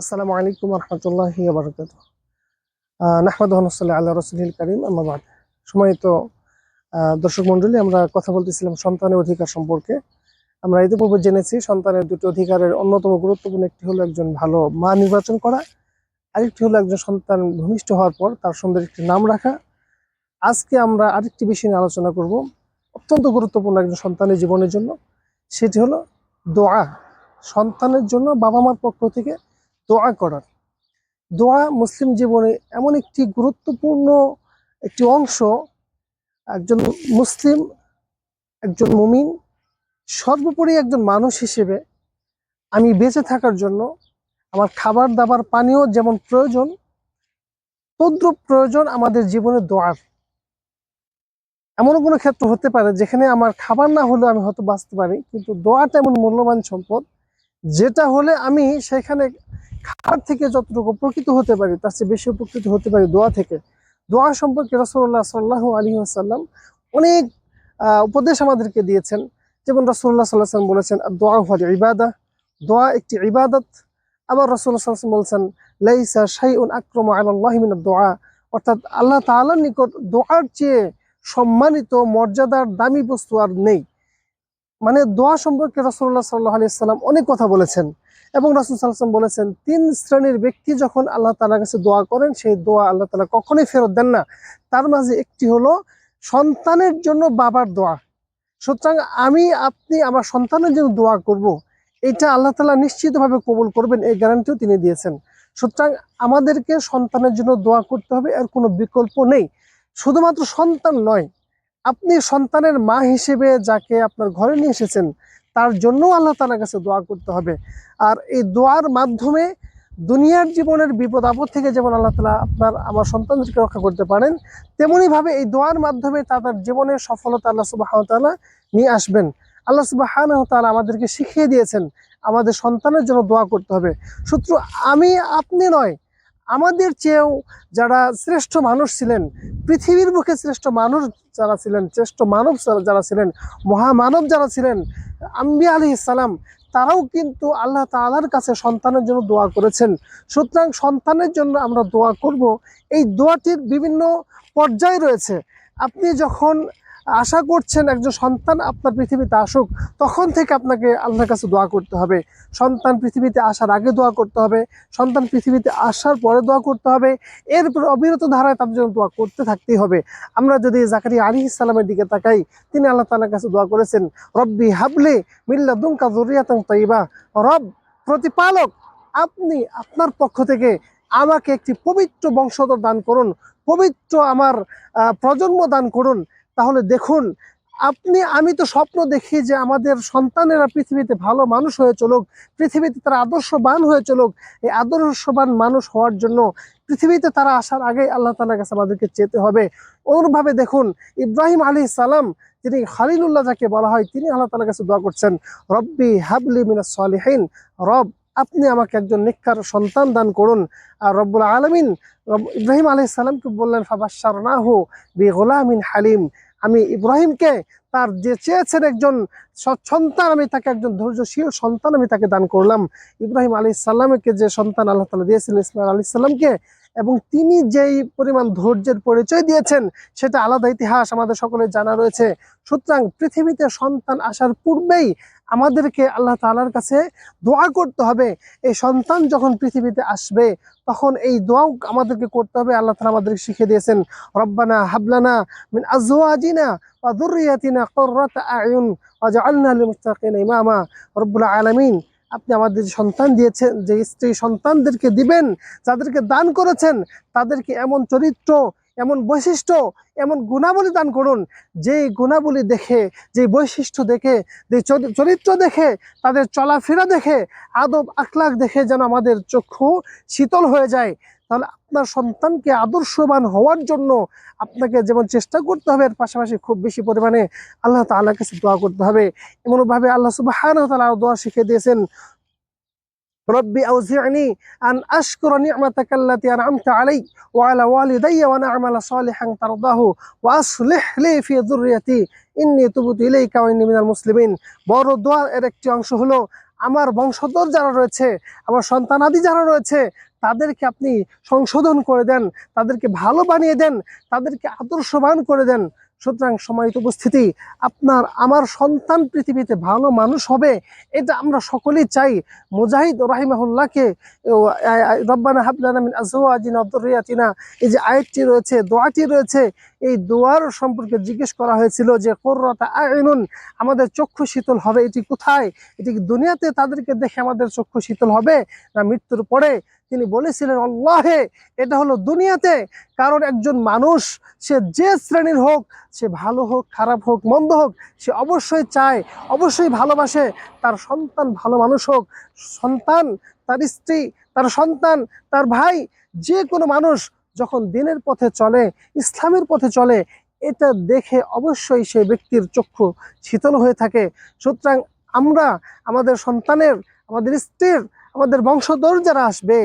আসসালামু আলাইকুম রহমতুল্লাহ বারকাত নাহমাদ হনসাল্লাহ আল্লাহ রসুল করিম আমাবাদ সময়ত দর্শক মন্ডলী আমরা কথা বলতেছিলাম সন্তানের অধিকার সম্পর্কে। আমরা ইতিপূর্বে জেনেছি সন্তানের দুটি অধিকারের অন্যতম গুরুত্বপূর্ণ একটি হলো একজন ভালো মা নির্বাচন করা, আরেকটি হলো একজন সন্তান ভূমিষ্ঠ হওয়ার পর তার সুন্দর একটি নাম রাখা। আজকে আমরা আরেকটি বিষয় নিয়ে আলোচনা করব, অত্যন্ত গুরুত্বপূর্ণ একজন সন্তানের জীবনের জন্য। সেটি হলো দোয়া। সন্তানের জন্য বাবা মার পক্ষ থেকে দোয়া করার। দোয়া মুসলিম জীবনে এমন একটি গুরুত্বপূর্ণ একটি অংশ। একজন মুসলিম, একজন মুমিন, সর্বোপরি একজন মানুষ হিসেবে আমি বেঁচে থাকার জন্য, আমার খাবার দাবার পানীয় যেমন প্রয়োজন, তদ্রুপ প্রয়োজন আমাদের জীবনে দোয়ার। এমন কোনো ক্ষেত্র হতে পারে যেখানে আমার খাবার না হলেও আমি হয়তো বাঁচতে পারি, কিন্তু দোয়াটা এমন মূল্যবান সম্পদ যেটা হলে আমি সেখানে খাবার থেকে যতটুকু উপকৃত হতে পারি, তার চেয়ে বেশি উপকৃত হতে পারি দোয়া থেকে। দোয়া সম্পর্কে রসল্লাহ সাল্লাহ আলী আসাল্লাম অনেক উপদেশ আমাদেরকে দিয়েছেন। যেমন রসল্লাহ সাল্লাহ সাল্লাম বলেছেন দোয়া হল ইবাদা। দোয়া একটি ইবাদত। আবার রসুল্লাহ সাল্লাম বলছেন, লাইসা শাইউন আক্রম আল্লাহ মিন দোয়া। অর্থাৎ আল্লাহ তাআলার নিকট দোয়ার চেয়ে সম্মানিত, মর্যাদার দামি বস্তু আর নেই। মানে দোয়া সম্পর্কে রসুল্লাহ সাল্লাহ আলি সাল্লাম অনেক কথা বলেছেন। এবং রাসুল সাল্লাম বলেছেন, তিন শ্রেণির ব্যক্তি যখন আল্লাহ তালার কাছে দোয়া করেন, সেই দোয়া আল্লাহ তালা কখনোই ফেরত দেন না। তার মাঝে একটি হলো, সন্তানের জন্য বাবার দোয়া। সুতরাং আমি, আপনি আমার সন্তানের জন্য দোয়া করব। এটা আল্লাহ তালা নিশ্চিতভাবে কবুল করবেন, এই গ্যারান্টিও তিনি দিয়েছেন। সুতরাং আমাদেরকে সন্তানের জন্য দোয়া করতে হবে, এর কোনো বিকল্প নেই। শুধুমাত্র সন্তান নয় আপনি সন্তানের মা হিসেবে যাকে আপনার ঘরে নিয়ে এসেছেন, তার জন্যও আল্লাহ তালার কাছে দোয়া করতে হবে। আর এই দোয়ার মাধ্যমে দুনিয়ার জীবনের বিপদ, আপদ থেকে যেমন আল্লাহ তালা আপনার, আমার সন্তানদেরকে রক্ষা করতে পারেন, তেমনিভাবে এই দোয়ার মাধ্যমে তাদের জীবনের সফলতা আল্লাহ সুবাহ তালা নিয়ে আসবেন। আল্লাহ সুবাহ তালা আমাদেরকে শিখিয়ে দিয়েছেন, আমাদের সন্তানের জন্য দোয়া করতে হবে। সূত্র আমি, আপনি নয় আমাদের চেয়েও যারা শ্রেষ্ঠ মানুষ ছিলেন, পৃথিবীর বুকে শ্রেষ্ঠ মানুষ যারা ছিলেন, শ্রেষ্ঠ মানব যারা- ছিলেন, মহামানব যারা ছিলেন আম্বিয়া আলি ইসালাম তারাও কিন্তু আল্লাহ তাআলার কাছে সন্তানের জন্য দোয়া করেছেন। সুতরাং সন্তানের জন্য আমরা দোয়া করব। এই দোয়াটির বিভিন্ন পর্যায় রয়েছে। আপনি যখন আশা করছেন একজন সন্তান আপনার পৃথিবীতে আসুক, তখন থেকে আপনাকে আল্লাহর কাছে দোয়া করতে হবে। সন্তান পৃথিবীতে আসার আগে দোয়া করতে হবে, সন্তান পৃথিবীতে আসার পরে দোয়া করতে হবে। এরপর অবিরত ধারায় তার জন্য দোয়া করতে থাকতেই হবে। আমরা যদি জাকারি আলী ইসলামের দিকে তাকাই, তিনি আল্লাহ তালার কাছে দোয়া করেছেন, রব্বি হাবলে মিল্লা দুমকা জরিয়াতং তৈবা রব, প্রতিপালক, আপনি আপনার পক্ষ থেকে আমাকে একটি পবিত্র বংশধর দান করুন, পবিত্র আমার প্রজন্ম দান করুন। তাহলে দেখুন, আপনি, আমি তো স্বপ্ন দেখি যে আমাদের সন্তানেরা পৃথিবীতে ভালো মানুষ হয়ে চলুক, পৃথিবীতে তারা আদর্শবান হয়ে চলুক। এই আদর্শবান মানুষ হওয়ার জন্য পৃথিবীতে তারা আসার আগেই আল্লাহ তালার কাছে আমাদেরকে চেতে হবে। অনুরূপভাবে দেখুন, ইব্রাহিম আলী সালাম, যিনি খালিলুল্লাহ যাকে বলা হয়, তিনি আল্লাহ তালার কাছে দোয়া করছেন, রব্বি হাবলি মিনাস রব আপনি আমাকে একজন নিক্ষার সন্তান দান করুন। আর রব্বুল আলমিন ইব্রাহিম আলাইসাল্লামকে বললেন ফাবাসার না হো বি গোলামিন হালিম। আমি ইব্রাহিমকে তার যে চেয়েছেন একজন সন্তান, আমি তাকে একজন ধৈর্যশীল সন্তান আমি তাকে দান করলাম। ইব্রাহিম আলী সাল্লামকে যে সন্তান আল্লাহ তালা দিয়েছিলেন ইসমাইল আলী সাল্লামকে এবং তিনি যেই পরিমাণ ধৈর্যের পরিচয় দিয়েছেন, সেটা আলাদা ইতিহাস আমাদের সকলে জানা রয়েছে। সুতরাং পৃথিবীতে সন্তান আসার পূর্বেই আমাদেরকে আল্লাহ তালার কাছে দোয়া করতে হবে। এই সন্তান যখন পৃথিবীতে আসবে, তখন এই দোয়াও আমাদেরকে করতে হবে। আল্লাহ তালা আমাদেরকে শিখিয়ে দিয়েছেন, রব্বানা হাবলানা মিন আজওয়াজিনা ওয়া যুররিয়াতিনা কুররাতা আয়ুন ওয়াজআলনা লিল মুত্তাকিনা ইমামা। রব্বুল আলামিন আপনি আমাদের সন্তান দিয়েছেন, যে স্ত্রী সন্তানদেরকে দিবেন, যাদেরকে দান করেছেন, তাদেরকে এমন চরিত্র, এমন বৈশিষ্ট্য, এমন গুণাবলী দান করুন। যেই গুণাবলী দেখে যে বৈশিষ্ট্য দেখে যে চরিত্র দেখে, তাদের চলাফেরা দেখে আদব আখলাখ দেখে যেন আমাদের চক্ষু শীতল হয়ে যায়। তাহলে আপনার সন্তানকে আদর্শবান হওয়ার জন্য আপনাকে যেমন চেষ্টা করতে হবে, এর পাশাপাশি খুব বেশি পরিমাণে আল্লাহ তাআলার কাছে দোয়া করতে হবে। এমনভাবে আল্লাহ সুবহানাহু ওয়া তাআলা দোয়া শিখিয়ে দিয়েছেন বড় দোয়া এর একটি অংশ হলো আমার বংশধর যারা রয়েছে, আমার সন্তানাদি যারা রয়েছে, তাদেরকে আপনি সংশোধন করে দেন, তাদেরকে ভালো বানিয়ে দেন, তাদেরকে আদর্শবান করে দেন। সুতরাং সময়ত উপস্থিতি, আপনার, আমার সন্তান পৃথিবীতে ভালো মানুষ হবে, এটা আমরা সকলেই চাই। মুজাহিদ রাহিমাহুল্লাহকে রব্বানা হাবলানা মিন আজওয়াজিনা ওয়া যুররিয়াতিনা এই যে আয়াতটি রয়েছে, দোয়াটি রয়েছে, এই দোয়ার সম্পর্কে জিজ্ঞেস করা হয়েছিল যে, কোর্রতা আইনুন আমাদের চক্ষু শীতল হবে, এটি কোথায়? এটি দুনিয়াতে তাদেরকে দেখে আমাদের চক্ষু শীতল হবে, না মৃত্যুর পরে তিনি বলেছিলেন, আল্লাহে, এটা হলো দুনিয়াতে। কারণ একজন মানুষ, সে যে শ্রেণির হোক, সে ভালো হোক, খারাপ হোক, মন্দ হোক, সে অবশ্যই চায়, অবশ্যই ভালোবাসে। তার সন্তান ভালো মানুষ হোক, সন্তান তার স্ত্রী, তার সন্তান তার ভাই, যে কোনো মানুষ যখন দিনের পথে চলে, ইসলামের পথে চলে, এটা দেখে অবশ্যই সেই ব্যক্তির চক্ষু শীতল হয়ে থাকে। সুতরাং আমরা আমাদের সন্তানের, আমাদের স্ত্রীর আমাদের বংশধর যারা আসবে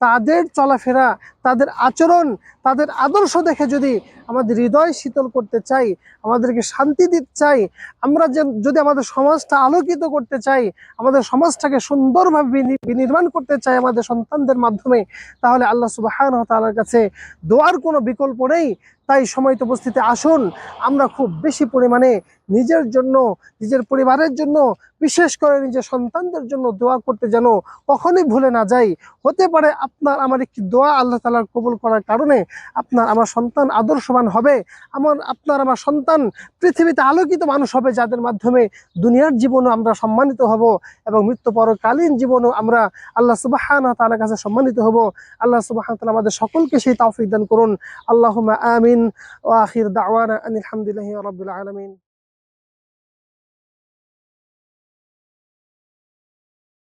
তাদের চলাফেরা তাদের আচরণ, তাদের আদর্শ দেখে যদি আমাদের হৃদয় শীতল করতে চাই, আমাদেরকে শান্তি দিতে চাই, আমরা যে যদি আমাদের সমাজটা আলোকিত করতে চাই, আমাদের সমাজটাকে সুন্দরভাবে বিনি- বিনির্মাণ করতে চাই আমাদের সন্তানদের মাধ্যমে, তাহলে আল্লাহ সুবাহান তালার কাছে দোয়ার কোনো বিকল্প নেই। তাই সময় উপস্থিতি আসুন, আমরা খুব বেশি পরিমাণে নিজের জন্য, নিজের পরিবারের জন্য, বিশেষ করে নিজের সন্তানদের জন্য দোয়া করতে যেন কখনোই ভুলে না যাই। হতে পারে আপনার আমার একটি দোয়া আল্লাহ তালার কবুল করার কারণে আপনার আমার সন্তান আদর্শবান হবে। আমার, আপনার আমার সন্তান পৃথিবীতে আলোকিত মানুষ হবে যাদের মাধ্যমে দুনিয়ার জীবনও আমরা সম্মানিত হব এবং মৃত্যু পরকালীন জীবনও আমরা আল্লাহ সুবাহান তালার কাছে সম্মানিত হব। আল্লাহ সুবাহান তালা আমাদের সকলকে সেই তাওফিক দান করুন। আল্লাহ আমিন। ও আখির দাওয়ানা আনিল হামদুলিল্লাহি রাব্বিল আলামিন।